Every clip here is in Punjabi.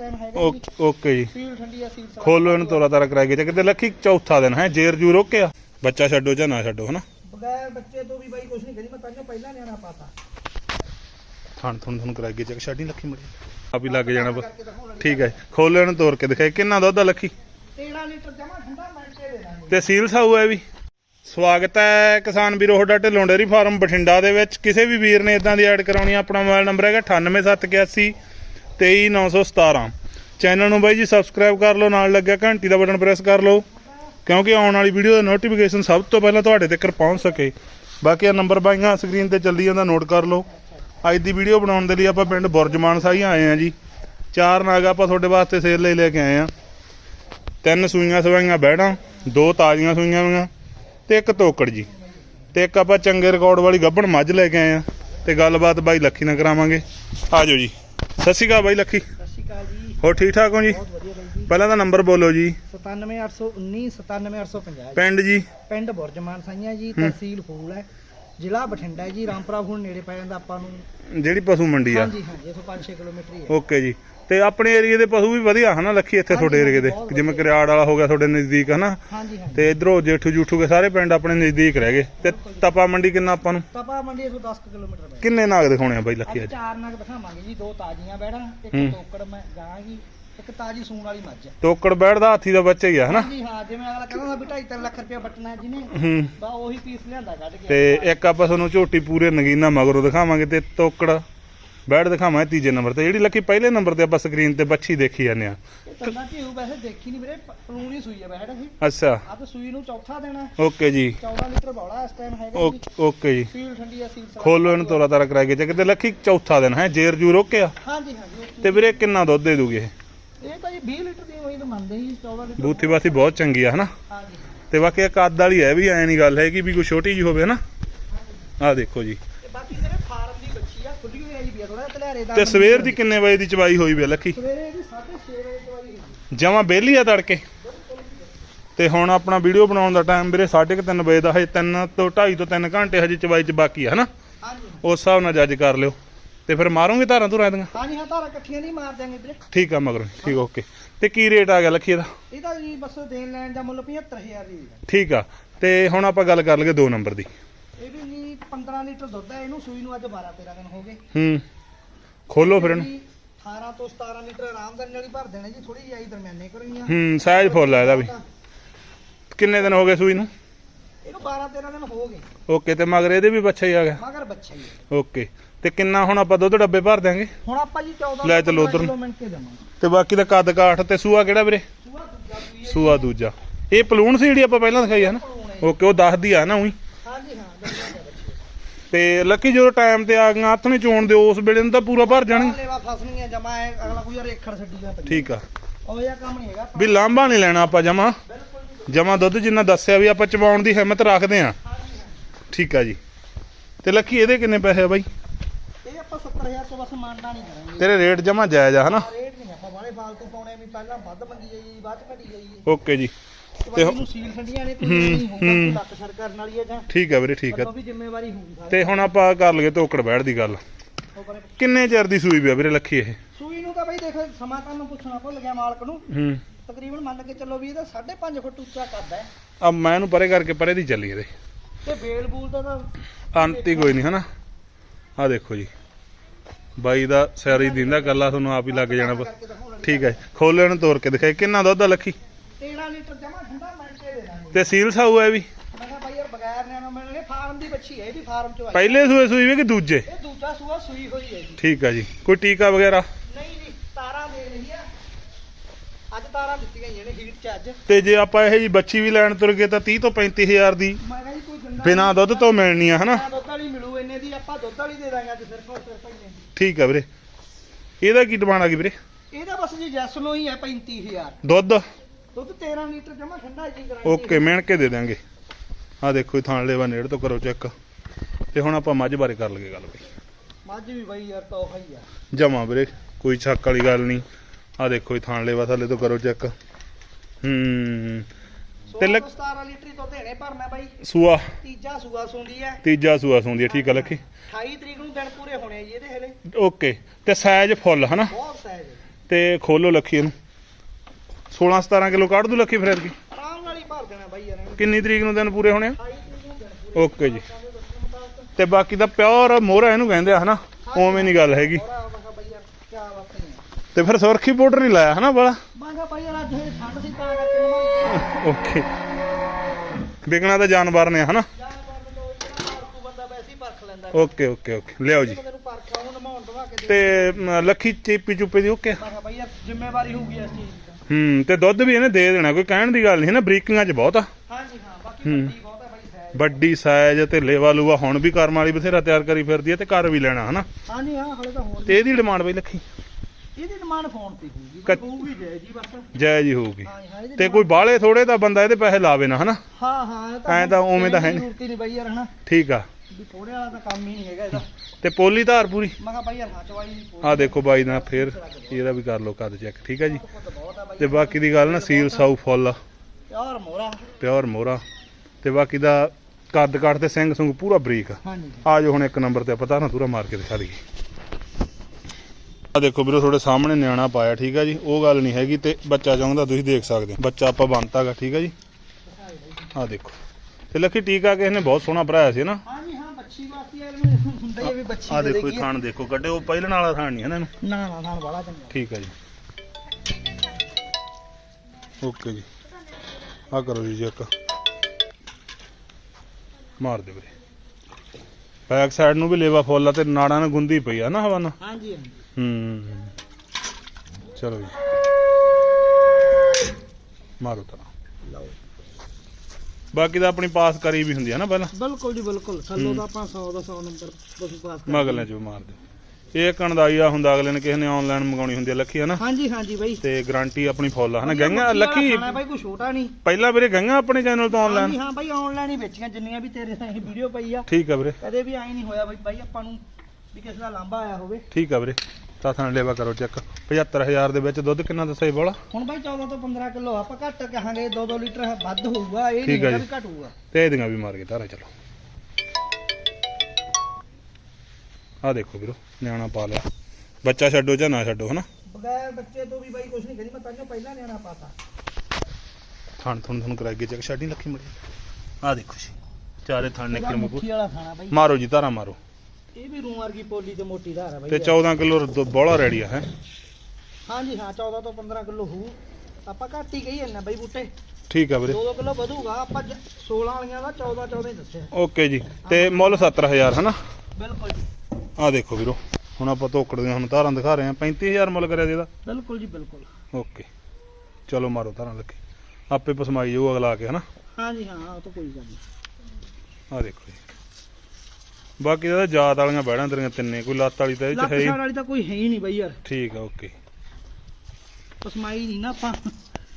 ਟਾਈਮ ਹੈਗਾ ਜੀ। ਓਕ- ਓਕੇ ਜੀ। ਸੀਲ ਠੰਡੀ ਆ ਸੀਲ ਸਾਫ਼। ਖੋਲੋ ਇਹਨੂੰ ਤੋਰਾ ਤਾਰਾ ਕਰਾ ਕੇ ਚੱਕ ਤੇ ਲੱਖੀ ਚੌਥਾ ਦਿਨ ਹੈ ਜੇਰ ਜੂ ਰੋਕਿਆ ਬੱਚਾ ਛੱਡੋ ਜਾਂ ਨਾ ਛੱਡੋ ਹਨਾ? ਬਗੈਰ ਬੱਚੇ ਤੋਂ ਵੀ ਬਾਈ ਕੁਝ ਨਹੀਂ ਕਰੀ ਮੈਂ ਤਾਂ ਪਹਿਲਾਂ ਨਿਆਣਾ ਪਾਤਾ। ਥਣ ਥਣ ਥਣ ਕਰਾ ਕੇ ਚੱਕ ਛੱਡੀ ਲੱਖੀ ਮੜੀ ਆਪ ਹੀ ਲੱਗ ਜਾਣਾ ਬਸ ਠੀਕ ਹੈ ਖੋਲੋ ਇਹਨੂੰ ਤੋੜ ਕੇ ਦਿਖਾਏ ਕਿੰਨਾ ਦੁੱਧ ਆ ਲੱਖੀ? 13 ਲੀਟਰ ਜਮਾ ਠੰਡਾ ਮਿੰਟ ਕੇ ਦੇ ਦਾਂਗੇ। ਤੇ ਸੀਲ ਸਾਊ ਹੈ ਵੀ। ਸਵਾਗਤ ਹੈ ਕਿਸਾਨ ਵੀਰੋ ਤੁਹਾਡਾ ਢਿੱਲੋਂ ਫਾਰਮ ਬਠਿੰਡਾ ਦੇ ਵਿੱਚ। ਕਿਸੇ ਵੀ ਵੀਰ ਨੇ ਇਦਾਂ ਦੀ ਐਡ ਕਰਾਉਣੀ ਆ, ਆਪਣਾ ਮੋਬਾਈਲ ਨੰਬਰ ਹੈਗਾ 98781 23917 ਚੈਨਲ ਨੂੰ ਬਾਈ ਜੀ ਸਬਸਕ੍ਰਾਈਬ ਕਰ ਲਓ, ਨਾਲ ਲੱਗਿਆ ਘੰਟੀ ਦਾ ਬਟਨ ਪ੍ਰੈਸ ਕਰ ਲਓ, ਕਿਉਂਕਿ ਆਉਣ ਵਾਲੀ ਵੀਡੀਓ ਦਾ ਨੋਟੀਫਿਕੇਸ਼ਨ ਸਭ ਤੋਂ ਪਹਿਲਾਂ ਤੁਹਾਡੇ ਤੱਕ ਪਹੁੰਚ ਸਕੇ। ਬਾਕੀ ਆ ਨੰਬਰ ਬਾਈਆਂ ਸਕਰੀਨ ਤੇ ਚੱਲੀ ਜਾਂਦਾ ਨੋਟ ਕਰ ਲਓ। ਅੱਜ ਦੀ ਵੀਡੀਓ ਬਣਾਉਣ ਦੇ ਲਈ ਆਪਾਂ ਪਿੰਡ ਬੁਰਜਮਾਨ ਸਾਈ ਆਏ ਆ ਜੀ। ਚਾਰ ਨਾਗ ਆਪਾਂ ਤੁਹਾਡੇ ਵਾਸਤੇ ਸੇਲ ਲਈ ਲੈ ਕੇ ਆਏ ਆ ਤਿੰਨ ਸੂਈਆਂ ਸਵਾਈਆਂ ਬਹਿਣਾ, ਦੋ ਤਾਜ਼ੀਆਂ ਸੂਈਆਂ ਵੀਆਂ ਤੇ ਇੱਕ ਤੋਕੜ ਜੀ। ਤੇ ਇੱਕ ਆਪਾਂ ਚੰਗੇ ਰਿਕਾਰਡ ਵਾਲੀ ਗੱਭਣ ਮੱਝ ਲੈ ਕੇ ਆਏ ਆ ਤੇ ਗੱਲਬਾਤ ਬਾਈ ਲੱਖੀ ਨਾਲ ਕਰਾਵਾਂਗੇ। ਆਜੋ ਜੀ। ਸਤਿ ਸ਼੍ਰੀ ਅਕਾਲ ਬਾਈ ਲੱਖੀ। ਸਤਿ ਸ਼੍ਰੀ ਅਕਾਲ ਜੀ। ਹੋਰ ਠੀਕ ਠਾਕ ਹੋ ਜੀ? ਬਹੁਤ ਵਧੀਆ ਬਾਈ ਜੀ। ਪਹਿਲਾਂ ਤਾਂ ਨੰਬਰ ਬੋਲੋ ਜੀ। 97819 97850 ਪਿੰਡ ਜੀ। ਪਿੰਡ ਬੁਰਜਮਾਨ ਸਾਈਆਂ ਜੀ ਤਹਿਸੀਲ ਫੂਲ ਹੈ। ਜ਼ਿਲ੍ਹਾ ਬਠਿੰਡਾ ਜੀ ਰਾਮਪੁਰਾ ਫੂਲ ਨੇੜੇ ਪੈ ਜਾਂਦਾ ਆਪਾਂ ਨੂੰ। ਜਿਹੜੀ ਪਸ਼ੂ ਮੰਡੀ ਆ? ਹਾਂਜੀ ਹਾਂਜੀ ਇਥੋਂ 5-6 ਕਿਲੋਮੀਟਰ ਹੀ ਹੈ। ਓਕੇ ਜੀ। ਤੇ ਆਪਣੇ ਏਰੀਏ ਦੇ ਪਸ਼ੂ ਵੀ ਵਧੀਆ ਹਨਾ ਲੱਖੀ ਇੱਥੇ ਤੁਹਾਡੇ ਏਰੀਏ ਦੇ? ਜਿਵੇਂ ਕਰਿਆੜ ਵਾਲਾ ਹੋ ਗਿਆ ਤੁਹਾਡੇ ਨਜ਼ਦੀਕ ਹਨਾ? ਹਾਂਜੀ ਹਾਂਜੀ। ਤੇ ਇਧਰੋਂ ਜੇਠੂ ਜੂਠੂ ਕੇ ਸਾਰੇ ਪਿੰਡ ਆਪਣੇ ਨਜ਼ਦੀਕ ਰਹਿ ਗਏ। ਤੇ ਤਪਾ ਮੰਡੀ ਕਿੰਨਾ ਆਪਾਂ ਨੂੰ? ਤਪਾ ਮੰਡੀ ਇਥੋਂ 10 ਕੁ ਕਿਲੋਮੀਟਰ ਪੈ ਕਿੰਨੇ ਨਾਗ ਦਿਖਾਉਣੇ ਆ ਬਾਈ ਲੱਖੀ ਅੱਜ ਅੱਜ? ਚਾਰ ਨਗ ਦਿਖਾਵਾਂਗੇ ਜੀ ਦੋ ਤਾਜ਼ੀਆਂ ਬੈੜਾਂ ਇੱਕ ਹੂੰ। ਟੋਕੜ ਮੈਂ ਗਾਂ ਜੀ। ਇੱਕ ਤਾਜ਼ੀ ਸੂਣ ਵਾਲੀ ਮੱਝ ਹੈ। ਤੋਕੜ ਬੈਠਦਾ ਹਾਥੀ ਦਾ ਬੱਚਾ ਹੀ ਆ ਹਨਾ? ਹਾਂਜੀ ਹਾਂ ਜਿਵੇਂ ਅਗਲਾ ਕਹਿੰਦਾ ਵੀ 2.5 ਲੱਖ ਰੁਪਏ ਬਟਣਾ ਜਿਹਨੇ ਹੂੰ। ਬਾ ਉਹੀ ਪੀਸ ਲਿਆਂਦਾ ਕੱਢ ਕੇ। ਤੇ ਇੱਕ ਆਪਾਂ ਤੁਹਾਨੂੰ ਝੋਟੀ ਪੂਰੇ ਨਗੀਨਾ ਮਗਰੋਂ ਦਿਖਾਵਾਂਗੇ ਤੇ ਤੋਕੜ ਬੈੜ ਦਿਖਾਵਾਂਗੇ ਤੀਜੇ ਨੰਬਰ ਤੇ। ਜਿਹੜੀ ਲੱਕੀ ਪਹਿਲੇ ਨੰਬਰ ਤੇ ਆਪਾਂ ਸਕਰੀਨ ਤੇ ਬੱਚੀ ਦੇਖੀ ਜਾਂਦੇ ਆ। ਤੰਦਾ ਝੀੂ ਵੈਸੇ ਦੇਖੀ ਨਹੀਂ ਵੀਰੇ ਪਲੂਣ ਸੂਈ ਹੈ ਬੈੜ ਇਹ ਅੱਛਾ। ਆ ਤਾਂ ਸੂਈ ਨੂੰ ਚੌਥਾ ਦੇਣਾ। ਓਕੇ ਜੀ। 14 ਲੀਟਰ ਬੌਲਾ ਇਸ ਟਾਈਮ ਹੈਗਾ ਜੀ। ਓਕ- ਓਕੇ ਜੀ। ਸੀਲ ਠੰਡੀ ਆ ਸੀਲ ਸਾਫ਼। ਖੋਲੋ ਇਹਨੂੰ ਤੋਰਾ ਤਾਰਾ ਕਰਾ ਕੇ। ਚੱਕ ਤੇ ਲੱਖੀ ਚੌਥਾ ਦਿਨ ਹੈ ਜੇਰ ਜੂ ਰੋਕਿਆ ਹਾਂਜੀ ਹਾਂਜੀ ਤੇ ਵੀਰੇ ਕਿੰਨਾ ਦੁੱਧ ਦੇ ਦੂਗੇ ਇਹ? ਇਹ ਤਾਂ ਜੀ 20 ਲੀਟਰ ਦੀ ਹੋਈ ਤਾਂ ਮੰਨਦੇ ਜੀ 14 ਲੀਟਰ ਬੂਥੀ ਬਾਥੀ ਬਹੁਤ ਚੰਗੀ ਆ ਹਨਾ? ਹਾਂਜੀ। ਤੇ ਬਾਕੀ ਇੱਕ ਕੱਦ ਵਾਲੀ ਹੈ ਵੀ ਐ ਨਹੀਂ ਗੱਲ ਹੈਗੀ ਵੀ ਕੋਈ ਛੋਟੀ ਜੀ ਹੋਵੇ ਹਨਾ? ਆਹ ਦੇਖੋ ਜੀ। ਤੇ ਬਾਕੀ ਜਿਹੜੇ ਫਾਰਮ ਦੀ ਬੱਚੀ ਆ ਖੁੱਲੀ ਹੋਈ ਆਈ ਵੀ ਆ ਥੋੜਾ ਤਲਿਆਰੇ ਦਾ ਤੇ ਸਵੇਰ ਦੀ ਕਿੰਨੇ ਵਜੇ ਦੀ ਚਵਾਈ ਹੋਈ ਵੀ ਆ ਲੱਖੀ ਸਵੇਰੇ ਇਹਦੀ 6:30 ਵਜੇ ਦਵਾਈ ਹੋਈ। ਜਮਾ ਬੇਲੀ ਆ ਤੜਕੇ? ਤੇ ਹੁਣ ਆਪਣਾ ਵੀਡੀਓ ਬਣਾਉਣ ਦਾ ਟਾਈਮ ਵੀਰੇ 3:30 ਵਜੇ ਦਾ ਹਜੇ 3 ਤੋਂ 2.5 ਤੋਂ 3 ਘੰਟੇ ਹਜੇ ਚਵਾਈ ਚ ਬਾਕੀ ਆ ਹਨਾ? ਉਸ ਹਿਸਾਬ ਨਾਲ ਜੱਜ ਕਰ ਲਿਓ। ਤੇ ਫਿਰ ਮਾਰੋਗੇ ਧਾਰਾਂ ਤੋਂ ਦੀਆਂ ਹਾਂਜੀ ਹਾਂ ਧਾਰਾ ਇਕੱਠੀਆਂ ਨਹੀਂ ਮਾਰ ਦਿਆਂਗੇ ਵੀਰੇ। ਠੀਕ ਆ ਮਗਰ ਠੀਕ ਓਕੇ। ਤੇ ਕੀ ਰੇਟ ਆ ਗਿਆ ਲੱਖੀ ਦਾ? ਇਹਦਾ ਜੀ ਬਸ ਦੇਣ ਲੈਣ ਦਾ ਮੁੱਲ 75000 ਦੀ। ਹੈ ਠੀਕ ਆ ਤੇ ਹੁਣ ਆਪਾਂ ਗੱਲ ਕਰ ਲਈਏ 2 ਨੰਬਰ ਦੀ। ਇਹ ਵੀ ਜੀ 15 ਲੀਟਰ ਦੁੱਧ ਹੈ ਇਹਨੂੰ ਸੂਈ ਨੂੰ ਅੱਜ 12 13 ਦਿਨ ਹੋ ਗਏ। ਹੂੰ ਖੋਲੋ ਫਿਰ ਇਹਨੂੰ। ਜੀ 18 ਤੋਂ 17 ਲੀਟਰ ਆਰਾਮਦਾਰੀ ਨਾਲ ਹੀ ਭਰ ਦੇਣੇ ਜੀ ਥੋੜੀ ਜਿਹੀ ਆਈ ਦਰਮਿਆਨੇ ਕਰਨੀ ਆ ਹੂੰ ਸਾਈਜ਼ ਫੁੱਲ ਆ ਇਹਦਾ ਵੀ। ਕਿੰਨੇ ਦਿਨ ਹੋ ਗਏ ਸੂਈ ਨੂੰ? ਇਹਨੂੰ 12 13 ਦਿਨ ਹੋ ਗਏ। ਓਕੇ ਤੇ ਮਗਰ ਇਹਦੇ ਵੀ ਬੱਚਾ ਹੀ ਆ ਗਿਆ। ਮਗਰ ਬੱਚਾ ਹੈ। ਓਕੇ। ਤੇ ਕਿੰਨਾ ਹੁਣ ਆਪਾਂ ਦੁੱਧ ਡੱਬੇ ਭਰ ਦਿਆਂਗੇ? ਹੁਣ ਆਪਾਂ ਜੀ 14 ਲੈ ਚੱਲੋ ਉੱਧਰ ਨੂੰ। ਤੇ ਜਾਵਾਂਗੇ ਤੇ ਬਾਕੀ ਦਾ ਕੱਦ ਕਾਠ ਤੇ ਸੂਆ ਕਿਹੜਾ ਵੀਰੇ? ਸੂਆ ਦੂਜਾ ਹੈ। ਇਹ ਪਲੂਣ ਸੀ ਜਿਹੜੀ ਆਪਾਂ ਪਹਿਲਾਂ ਦਿਖਾਈ ਆ ਨਾ? ਹੈ। ਓਕੇ ਉਹ ਦੱਸਦੀ ਆ ਨਾ ਉਹੀ। ਹਾਂਜੀ ਹਾਂ ਤੇ ਲੱਕੀ ਜਦੋਂ ਟਾਈਮ ਤੇ ਆ ਗਈਆਂ ਹੱਥ ਨਹੀਂ ਚੋਣ ਦੇ ਉਸ ਵੇਲੇ ਨੂੰ ਤਾਂ ਪੂਰਾ ਭਰ ਜਾਣੀ ਲੇਵਾ ਫਸਣੀਆਂ ਜਮਾ ਹੈ ਅਗਲਾ ਕੋਈ ਯਾਰ ਏਖੜ ਛੱਡੀਆਂ ਪਈਆਂ ਠੀਕ ਆ। ਉਹ ਜਿਹਾ ਕੰਮ ਨਹੀਂ ਹੈਗਾ। ਵੀ ਲਾਂਭਾ ਨਹੀਂ ਲੈਣਾ ਆਪਾਂ ਜਮਾ। ਜਮਾ ਦੁੱਧ ਜਿੰਨਾ ਦੱਸਿਆ ਵੀ ਆਪਾਂ ਚਵਾਉਣ ਦੀ ਹਿੰਮਤ ਰੱਖਦੇ ਆ। ਠੀਕ ਆ ਜੀ। ਤੇ ਲੱਕੀ ਇਹਦੇ ਕਿੰਨੇ ਪੈਸੇ ਆ ਬਾਈ? 70000 ਤੋਂ ਬਸ ਮਾਨਣਾ ਨਹੀਂ ਕਰਾਂਗੇ। ਤੇਰੇ ਰੇਟ ਜਮਾ ਜਾਇਜ਼ ਆ ਹਨਾ? ਰੇਟ ਨਹੀਂ ਆਪਾਂ ਵਾਲੇ ਫਾਲਤੂ ਪਾਉਣੇ ਵੀ ਪਹਿਲਾਂ ਵੱਧ ਮੰਗੀ ਜਾਈਏ ਬਾਅਦ ਚ ਘਟੀ ਜਾਈਏ। ਓਕੇ ਜੀ। ਤੇ ਇਹਨੂੰ ਸੀਲ ਠੰਡੀਆਂ ਨੇ ਕੋਈ ਨਹੀਂ ਹੋਊਗਾ ਸਰ ਕਰਨ ਵਾਲੀ ਹੈ ਜਾਂ ਠੀਕ ਆ ਵੀਰੇ ਠੀਕ ਆ। ਕਦੋਂ ਵੀ ਜ਼ਿੰਮੇਵਾਰੀ ਹੋਊਗੀ ਸਾਰੀ। ਤੇ ਹੁਣ ਆਪਾਂ ਕਰ ਲਈਏ ਤੋਕੜ ਬੈਠ ਦੀ ਗੱਲ। ਕਿੰਨੇ ਚਿਰ ਦੀ ਸੂਈ ਵੀ ਆ ਵੀਰੇ ਲੱਖੀ ਇਹ? ਸੂਈ ਨੂੰ ਤਾਂ ਬਈ ਦੇਖ ਸਮਾਂ ਤੁਹਾਨੂੰ ਪੁੱਛਣਾ ਭੁੱਲ ਗਿਆ ਮਾਲਕ ਨੂੰ। ਹੂੰ। ਤਕਰੀਬਨ ਮੰਨ ਕੇ ਚੱਲੋ ਵੀ ਇਹਦਾ 5.5 ਫੁੱਟ ਉੱਚਾ ਕੱਦ ਹੈ। ਆ ਮੈਂ ਇਹਨੂੰ ਪਰੇ ਕਰਕੇ ਪਰੇ ਦੀ ਚੱਲੀ ਇਹਦੇ। ਤੇ ਬੇਲ ਬੂਲ ਦਾ ਤਾਂ ਅੰਤ ਹੀ ਕੋਈ ਨਹੀਂ ਹਨਾ? ਆ ਦੇਖੋ ਜੀ। ਬਾਈ ਦਾ ਸਿਰ ਹੀ ਦਿੰਦਾ ਕੱਲਾ ਤੁਹਾਨੂੰ ਆਪ ਹੀ ਲੱਗ ਜਾਣਾ ਬਸ ਠੀਕ ਹੈ ਖੋਲੋ ਤੋੜ ਕੇ ਦਿਖਾਈ। ਕਿੰਨਾ ਦੁੱਧ ਆ ਲੱਖੀ? 13 ਲੀਟਰ ਜਮਾ ਠੰਡਾ ਮਿੰਟ ਕੇ ਦੇ ਦਾਂਗੇ ਤੇ ਸੀਲ ਸਾਊ ਹੈ ਵੀ? ਮੈਂ ਕਿਹਾ ਬਾਈ ਯਾਰ ਬਗੈਰ ਨਿਆਣਾ ਮਿਲਣੇ ਫਾਰਮ ਦੀ ਬੱਚੀ ਹੈ ਇਹ ਵੀ ਫਾਰਮ ਚੋਂ ਆਈ। ਪਹਿਲੇ ਸੂਏ ਸੂਈ ਵੀ ਕਿ ਦੂਜੇ? ਇਹ ਦੂਜਾ ਸੂਆ ਸੂਈ ਹੋਈ ਹੈ ਜੀ। ਠੀਕ ਆ ਜੀ। ਕੋਈ ਟੀਕਾ ਵਗੈਰਾ? ਨਹੀਂ ਜੀ ਤਾਰਾਂ ਦੇ ਰਹੀ ਆ। ਅੱਜ ਤਾਰਾਂ ਦਿੱਤੀਆਂ ਗਈਆਂ ਨੇ ਹੀਟ ਚ ਅੱਜ। ਤੇ ਜੇ ਆਪਾਂ ਇਹ ਜੀ ਬੱਚੀ ਵੀ ਲੈਣ ਤੁਰ ਗਏ ਤਾਂ 30 ਤੋਂ 35000 ਦੀ ਮੈਂ ਕਿਹਾ ਜੀ ਕੋਈ ਗੰਦਾ ਬਿਨਾਂ ਦੁੱਧ ਤੋਂ ਮਿਲਣੀ ਆ ਹਨਾ? ਦੁੱਧ ਵਾਲੀ ਮਿਲੂ ਇੰਨੇ ਦੀ ਆਪਾਂ ਦੁੱਧ ਵਾਲੀ ਦੇ ਦਾਂਗੇ ਅੱਜ ਸਿਰਫ ਔਰ ਸਿਰਫ ਇੰਨੇ ਦੀ ਠੀਕ ਆ ਵੀਰੇ। ਇਹਦਾ ਕੀ ਡਿਮਾਂਡ ਆ ਗਈ ਵੀਰੇ? ਇਹਦਾ ਬਸ ਜੀ ਜੈਸ ਨੂੰ ਹੀ ਹੈ 35000 ਦੁੱਧ? ਦੁੱਧ 13 ਲੀਟਰ ਜਮਾ ਠੰਡਾ ਜੀ ਗਾਰੰਟੀ ਓਕੇ ਮਿਣ ਕੇ ਦੇ ਦਾਂਗੇ ਆ ਦੇਖੋ ਇਹ ਥਾਣ ਲੈਵਾ ਨੇੜ ਤੋਂ ਕਰੋ ਚੈੱਕ। ਤੇ ਹੁਣ ਆਪਾਂ ਮੱਝ ਬਾਰੇ ਕਰ ਲਈਏ ਗੱਲ ਬਈ। ਮੱਝ ਵੀ ਬਾਈ ਯਾਰ ਤੋਹਫਾ ਹੀ ਆ। ਜਮਾ ਵੀਰੇ ਕੋਈ ਛੱਕ ਵਾਲੀ ਗੱਲ ਨਹੀਂ। ਆ ਦੇਖੋ ਇਹ ਥਾਣ ਲੈਵਾ ਥੱਲੇ ਤੋਂ ਕਰੋ ਚੈੱਕ। ਹੂੰ। ਤੇ 16 ਲੱਕ- 17 ਲੀਟਰ ਹੀ ਦੁੱਧ ਦੇਣੇ ਭਰਨਾ ਬਾਈ। ਸੂਆ। ਤੀਜਾ ਸੂਆ ਸੁੰਦੀ ਹੈ। ਤੀਜਾ ਸੂਆ ਸੁੰਦੀ ਹੈ ਠੀਕ ਆ ਲੱਖੀ 28 ਤਰੀਕ ਨੂੰ ਦਿਨ ਪੂਰੇ ਹੋਣੇ ਜੀ ਇਹਦੇ ਹਲੇ। ਓਕੇ ਤੇ ਸਾਈਜ਼ ਫੁੱਲ ਹਨਾ? ਬਹੁਤ ਸਾਈਜ਼ ਤੇ ਖੋਲੋ ਲੱਖੀ ਇਹਨੂੰ। 16 17 ਕਿਲੋ ਕੱਢ ਦੂ ਲੱਖੀ ਫਿਰ ਐਤਕੀ ਆਰਾਮ ਨਾਲ ਹੀ ਭਰ ਦੇਣਾ ਬਾਈ ਯਾਰ ਕਿੰਨੀ ਤਰੀਕ ਨੂੰ ਦਿਨ ਪੂਰੇ ਹੋਣੇ ਆ? 28 ਤਰੀਕ ਨੂੰ ਦੇਣਾ ਓਕੇ ਜੀ। ਤੇ ਬਾਕੀ ਦਾ ਪਿਓਰ ਮੋਹਰਾ ਇਹਨੂੰ ਕਹਿੰਦੇ ਆ ਹਨਾ? ਉਵੇਂ ਨਹੀਂ ਗੱਲ ਹੈਗੀ। ਕੀ ਤੇ ਫਿਰ ਸੁਰਖੀ ਪਾਊਡਰ ਨਹੀਂ ਲਾਇਆ ਹਨਾ ਬੜਾ ਮੈਂ ਕਿਹਾ ਬਾਈ ਯਾਰ ਅੱਜ ਇਹ ਠੰਡ ਸੀ ਤਾਂ ਕਰਕੇ ਨਵਾਂ ਓਕੇ। ਵਿਕਣਾ ਤਾਂ ਜਾਨਵਰ ਨੇ ਹਨਾ? ਜਾਂ ਬੰਦ ਤੋਂ ਕੋਈ ਬੰਦਾ ਵੈਸੇ ਹੀ ਪਰਖ ਲੈਂਦਾ। Okay okay okay. ਲਿਆਓ ਜੀ। ਬੰਦੇ ਨੂੰ ਪਰਖਾ ਉਹਨੂੰ ਨਮਾਉਣ ਦਵਾ ਕੇ ਦੇ ਤੇ ਲੱਖੀ ਚੇਪੀ ਚੁੱਪੇ ਦੀ ਓਕੇ? ਮੈਂ ਕਿਹਾ ਬਾਈ ਯਾਰ ਜ਼ਿੰਮੇਵਾਰੀ ਹੋਊਗੀ ਇਸ ਚੀਜ਼ ਦੀ ਹੂੰ ਤੇ ਦੁੱਧ ਵੀ ਇਹਨੇ ਦੇ ਦੇਣਾ ਕੋਈ ਕਹਿਣ ਦੀ ਗੱਲ ਨਹੀਂ ਨਾ ਬਰੀਕਿੰਗਾਂ 'ਚ ਬਹੁਤ ਆ। ਹਾਂਜੀ ਹਾਂ ਬਾਕੀ ਵੱਡੀ ਬਹੁਤ ਹੈ ਸਾਈਜ਼ ਵੱਡੀ ਸਾਈਜ਼ ਤੇ ਲੇਵਾ ਲੂਵਾ ਹੁਣ ਵੀ ਕਰਮ ਵਾਲੀ ਬਥੇਰਾ ਤਿਆਰ ਕਰੀ ਫਿਰਦੀ ਹੈ ਤੇ ਘਰ ਵੀ ਲੈਣਾ ਹਨਾ? ਹਾਂਜੀ ਹਾਂ ਹਲੇ ਤਾਂ ਹੋਰ ਤੇ ਇਹਦੀ ਡਿਮਾਂਡ ਬਈ ਲੱਖੀ। ਇਹਦੀ ਡਿਮਾਂਡ ਫੋਨ ਤੇ ਹੋਊਗੀ ਕੱਚ- ਹੋਊਗੀ ਜੈ ਜੀ ਬਸ। ਜਾਇਜ਼ ਹੀ ਹੋਊਗੀ। ਹਾਂ ਹਾਂ ਇਹਦੀ ਤੇ ਕੋਈ ਬਾਹਲੇ ਥੋੜੇ ਤਾਂ ਬੰਦਾ ਇਹਦੇ ਪੈਸੇ ਲਾਵੇ ਨਾ ਹਨਾ? ਹਾਂ ਹਾਂ ਇਹ ਐਂ ਤਾਂ ਉਵੇਂ ਤਾਂ ਹੈ ਨੀ। ਜ਼ਰੂਰਤ ਹੀ ਨਹੀਂ ਬਾਈ ਯਾਰ ਹਨਾ? ਠੀਕ ਆ। ਵੀ ਥੋੜੇ ਵਾਲਾ ਤਾਂ ਕੰਮ ਹੀ ਨਹੀਂ ਹੈਗਾ ਇਹਦਾ। ਤੇ ਪੋਲੀ ਧਾਰ ਪੂਰੀ? ਮੈਂ ਕਿਹਾ ਬਾਈ ਯਾਰ ਹਾਂ ਚਵਾਈ ਦੀ ਆ ਦੇਖੋ ਬਾਈ ਦਾ ਫੇਰ ਇਹਦਾ ਵੀ ਕਰ ਲਓ ਕੱਦ ਚੈੱਕ ਠੀਕ ਜੀ? ਬਹੁਤ ਆ ਬਾਈ। ਤੇ ਬਾਕੀ ਦੀ ਗੱਲ ਨਾ ਸੀਲ ਸਾਊ ਫੁੱਲ ਯਾਰ ਮੋਰਾ ਪਿਓਰ ਮੋਰਾ ਤੇ ਬਾਕੀ ਦਾ ਕੱਦ ਕੱਟ ਤੇ ਸਿੰਘ ਸੁੰਗ ਪੂਰਾ ਬਰੀਕ ਹਾਂਜੀ। ਆ ਜੋ ਹੁਣ ਇੱਕ ਨੰਬਰ ਤੇ ਆਪਾਂ ਧਾਰਾਂ ਧੂਰਾ ਮਾਰ ਕੇ ਦਿਖਾ ਦਈਏ। ਆ ਦੇਖੋ ਵੀਰੋ ਤੁਹਾਡੇ ਸਾਹਮਣੇ ਨਿਆਣਾ ਪਾਇਆ ਠੀਕ ਆ ਜੀ? ਉਹ ਗੱਲ ਨਹੀਂ ਹੈਗੀ ਤੇ ਬੱਚਾ ਚਾਹੁੰਦਾ ਤੁਸੀਂ ਦੇਖ ਸਕਦੇ ਹੋ। ਬੱਚਾ ਆਪਾਂ ਬੰਨਤਾਗਾ ਠੀਕ ਆ ਜੀ? ਆ ਦੇਖੋ। ਤੇ ਲੱਖੀ ਟੀਕਾ ਕਿਸੇ ਨੇ ਬਹੁਤ ਸੋਹਣਾ ਭਰਾਇਆ ਸੀ ਨਾ? ਹਾਂਜੀ ਹਾਂ ਬੱਚੀ ਵਾਸਤੇ ਯਾਰ ਮੈਨੂੰ ਹੁੰਦਾ ਹੀ ਆ ਵੀ ਬੱਚੀ ਆ ਦੇਖੋ ਇਹ ਥਾਣ ਦੇਖੋ ਕੱਢੇ ਉਹ ਪਹਿਲਣ ਵਾਲਾ ਥਾਣ ਨਹੀਂ ਹੈ ਨਾ ਇਹਨੂੰ? ਨਾ ਨਾ ਨਾ ਬੜਾ ਚੰਗਾ। ਠੀਕ ਹੈ ਜੀ। ਓਕੇ ਜੀ। ਆ ਕਰੋ ਜੀ ਚੈੱਕ ਮਾਰ ਦੇ ਵੀਰੇ। ਬੈਕ ਸਾਈਡ ਨੂੰ ਵੀ ਲੇਵਾ ਫੁੱਲ ਆ ਤੇ ਨਾੜਾਂ ਨਾਲ ਗੁੰਦੀ ਪਈ ਆ ਨਾ ਹਵਾ ਨਾਲ? ਹਾਂਜੀ ਹਾਂਜੀ। ਹੂੰ। ਚਲੋ ਜੀ। ਮਾਰੋ ਤਾਂ। ਲਓ। ਬਾਕੀ ਤਾਂ ਆਪਣੀ ਪਾਸ ਕਰੀ ਵੀ ਹੁੰਦੀ ਆ ਨਾ ਪਹਿਲਾਂ? ਬਿਲਕੁਲ ਜੀ ਬਿਲਕੁਲ। ਥੱਲੋਂ ਤਾਂ ਆਪਾਂ 100 ਦਾ 100 ਨੰਬਰ ਪਸ਼ੂ ਪਾਸ ਕਰ ਮਗਲੇ ਚ ਮਾਰ ਦੇ। ਇਹ ਕਣਦਾਈਆ ਹੁੰਦਾ ਅਗਲੇ ਨੇ ਕਿਸੇ ਨੇ ਆਨਲਾਈਨ ਮੰਗਾਉਣੀ ਹੁੰਦੀ ਆ ਲੱਖੀ ਹਨਾ? ਹਾਂਜੀ ਹਾਂਜੀ ਬਾਈ। ਤੇ ਗਾਰੰਟੀ ਆਪਣੀ ਫੁੱਲ ਹਨਾ? ਗੰਗਾ ਲੱਖੀ? ਬਾਈ ਕੋਈ ਛੋਟਾ ਨਹੀਂ। ਪਹਿਲਾਂ ਵੀਰੇ ਗੰਗਾ ਆਪਣੇ ਚੈਨਲ ਤੋਂ ਆਨਲਾਈਨ ਹਾਂ ਬਾਈ ਆਨਲਾਈਨ ਹੀ ਵੇਚੀਆਂ ਜਿੰਨੀਆਂ ਵੀ ਤੇਰੇ ਸਾਹੀ ਵੀਡੀਓ ਪਈ ਆ। ਠੀਕ ਆ ਵੀਰੇ। ਕਦੇ ਵੀ ਆਈ ਨਹੀਂ ਹੋਇਆ ਬਾਈ ਬਾਈ ਆਪਾਂ ਨੂੰ ਵੀ ਕਿਸੇ ਦਾ ਲਾਂਭਾ ਆਇਆ ਹੋਵੇ। ਠੀਕ ਆ ਵੀਰੇ। ਤਾਂ ਥਾਂ ਲੇਵਾ ਕਰੋ ਚੈੱਕ 75000 ਦੇ ਵਿੱਚ ਦੁੱਧ ਕਿੰਨਾ ਦੱਸਿਆ ਬੋਲਾ? ਹੁਣ ਬਾਈ 14 ਤੋਂ 15 ਕਿਲੋ ਆਪਾਂ ਘੱਟ ਕਹਾਂਗੇ 2-2 ਲੀਟਰ ਵੱਧ ਹੋਊਗਾ ਇਹ ਨਹੀਂ। ਵੀ ਘੱਟ ਹੋਊਗਾ ਤੇ ਇਹਦੀਆਂ ਵੀ ਮਾਰ ਕੇ ਧਾਰਾ ਚਲੋ। ਆ ਦੇਖੋ ਵੀਰੋ ਨਿਆਣਾ ਪਾ ਲਿਆ। ਬੱਚਾ ਛੱਡੋ ਜਾਂ ਨਾ ਛੱਡੋ ਹਨਾ? ਬਗੈਰ ਬੱਚੇ ਤੋਂ ਵੀ ਬਾਈ ਕੁਝ ਨਹੀਂ ਕਰੀ ਮੈਂ ਤਾਂ ਪਹਿਲਾਂ ਨਿਆਣਾ ਪਾਤਾ। ਥਣ ਥਣ ਥਣ ਕਰਾਈਏ ਚੈੱਕ ਛੱਡੀ ਲੱਖੀ ਮੜੀ ਆ ਦੇਖੋ ਜੀ ਚਾਰੇ ਥਣ ਨਿਕਲ ਮੁਕੂ ਵਾਲਾ ਖਾਣਾ ਬਾਈ। ਮਾਰੋ ਜੀ ਧਾਰਾ ਮਾਰੋ। ਇਹ ਵੀ ਰੂਮ ਵਰਗੀ ਪੋਲੀ ਤੇ ਮੋਟੀ ਧਾਰ ਬਾਈ। ਤੇ 14 ਕਿਲੋ ਬੋਲਾ ਰੈਡੀ ਆ ਹੈ? ਹਾਂਜੀ ਹਾਂ 14 ਤੋਂ 15 ਕਿਲੋ ਹੋਊ। ਆਪਾਂ ਘੱਟ ਹੀ ਕਹੀ ਜਾਂਦੇ ਬਾਈ ਬੂਟੇ। ਠੀਕ ਆ ਵੀਰੇ। 2-2 ਕਿਲੋ ਵਧੂਗਾ ਆਪਾਂ ਜ- 16 ਵਾਲੀਆਂ ਦਾ 14 14 ਹੀ ਦੱਸਿਆ। ਓਕੇ ਜੀ ਤੇ ਮੁੱਲ 70000 ਹਨਾ? ਬਿਲਕੁਲ ਜੀ। ਆ ਦੇਖੋ ਵੀਰੋ ਹੁਣ ਆਪਾਂ ਧੋਕੜ ਦੀਆਂ ਹੁਣ ਧਾਰਾਂ ਦਿਖਾ ਰਹੇ ਆ 35000 ਮੁੱਲ ਕਰਿਆ ਜੀ ਇਹਦਾ। ਬਿਲਕੁਲ ਜੀ ਬਿਲਕੁਲ। ਓਕੇ। ਚਲੋ ਮਾਰੋ ਧਾਰਾਂ ਲੱਗੇ ਆਪੇ ਪਸਮਾਈ ਜਾਊ ਅਗਲਾ ਆ ਕੇ ਹਨਾ? ਹਾਂਜੀ ਹਾਂ ਉਹ ਤਾਂ ਕੋਈ ਗੱਲ ਨਹੀਂ। ਆ ਦੇਖੋ ਜੀ। ਬਾਕੀ ਤਾਂ ਜਾਤ ਵਾਲੀਆਂ ਬੈੜਾਂ ਤੇਰੀਆਂ ਤਿੰਨੇ ਕੋਈ ਲੱਤ ਵਾਲੀ ਤਾਂ ਇਹ ਚ ਲੱਤ ਹੈ ਹੀ। ਛਾੜ ਵਾਲੀ ਤਾਂ ਕੋਈ ਹੈ ਹੀ ਨਹੀਂ ਬਾਈ ਯਾਰ। ਠੀਕ ਆ ਓਕੇ। ਪਸਮਾਈ ਨਹੀਂ ਨਾ ਆਪਾਂ।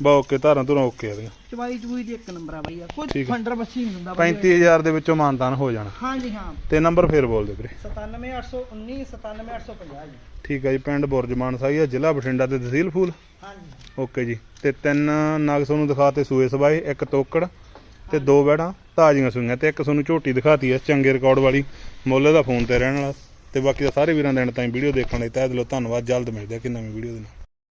ਬਾ ਓਕੇ ਧਾਰਾਂ ਧੁਰਾਂ ਓਕੇ ਆ ਦੀਆਂ ਚਵਾਈ ਚਵੂਈ ਦੀ ਇੱਕ ਨੰਬਰ ਆ ਬਾਈ ਠੀਕ ਹੈ। ਫੰਡਰ ਬੱਚੀ ਨਹੀਂ ਹੁੰਦਾ ਬਾਈ। 35000 ਦੇ ਵਿੱਚੋਂ ਮਾਨਤਾਨ ਹੋ ਜਾਣਾ। ਹਾਂਜੀ ਹਾਂ। ਤੇ ਨੰਬਰ ਫੇਰ ਬੋਲ ਦਿਓ ਵੀਰੇ। 97819 97850 ਜੀ। ਠੀਕ ਆ ਜੀ ਪਿੰਡ ਬੁਰਜਮਾਨ ਸਾਈ ਆ ਜ਼ਿਲ੍ਹਾ ਬਠਿੰਡਾ ਤੇ ਤਹਿਸੀਲ ਫੂਲ। ਹਾਂਜੀ। ਓਕੇ ਜੀ ਤੇ ਤਿੰਨ ਨਗ ਤੁਹਾਨੂੰ ਦਿਖਾਤੇ ਸੂਏ ਸਬਾਏ ਇੱਕ ਤੋਕੜ ਤੇ ਦੋ ਬੈੜਾਂ ਤਾਜ਼ੀਆਂ ਸੂਈਆਂ ਤੇ ਇੱਕ ਤੁਹਾਨੂੰ ਝੋਟੀ ਦਿਖਾਤੀ ਐ ਚੰਗੇ ਰਿਕਾਰਡ ਵਾਲੀ ਮੁੱਲ ਦਾ ਫੋਨ ਤੇ ਰਹਿਣ ਵਾਲਾ। ਤੇ ਬਾਕੀ ਤਾਂ ਸਾਰੇ ਵੀਰਾਂ ਦੇ ਐਂਡ ਤਾਈਂ ਵੀਡੀਓ ਦੇਖਣ ਲਈ ਤਹਿ ਦਿਲੋਂ ਧੰਨਵਾਦ ਜਲਦ ਮਿਲਦੇ ਆ ਕਿ ਨਵੀਂ ਵੀਡੀਓ ਦੇ ਨਾਲ।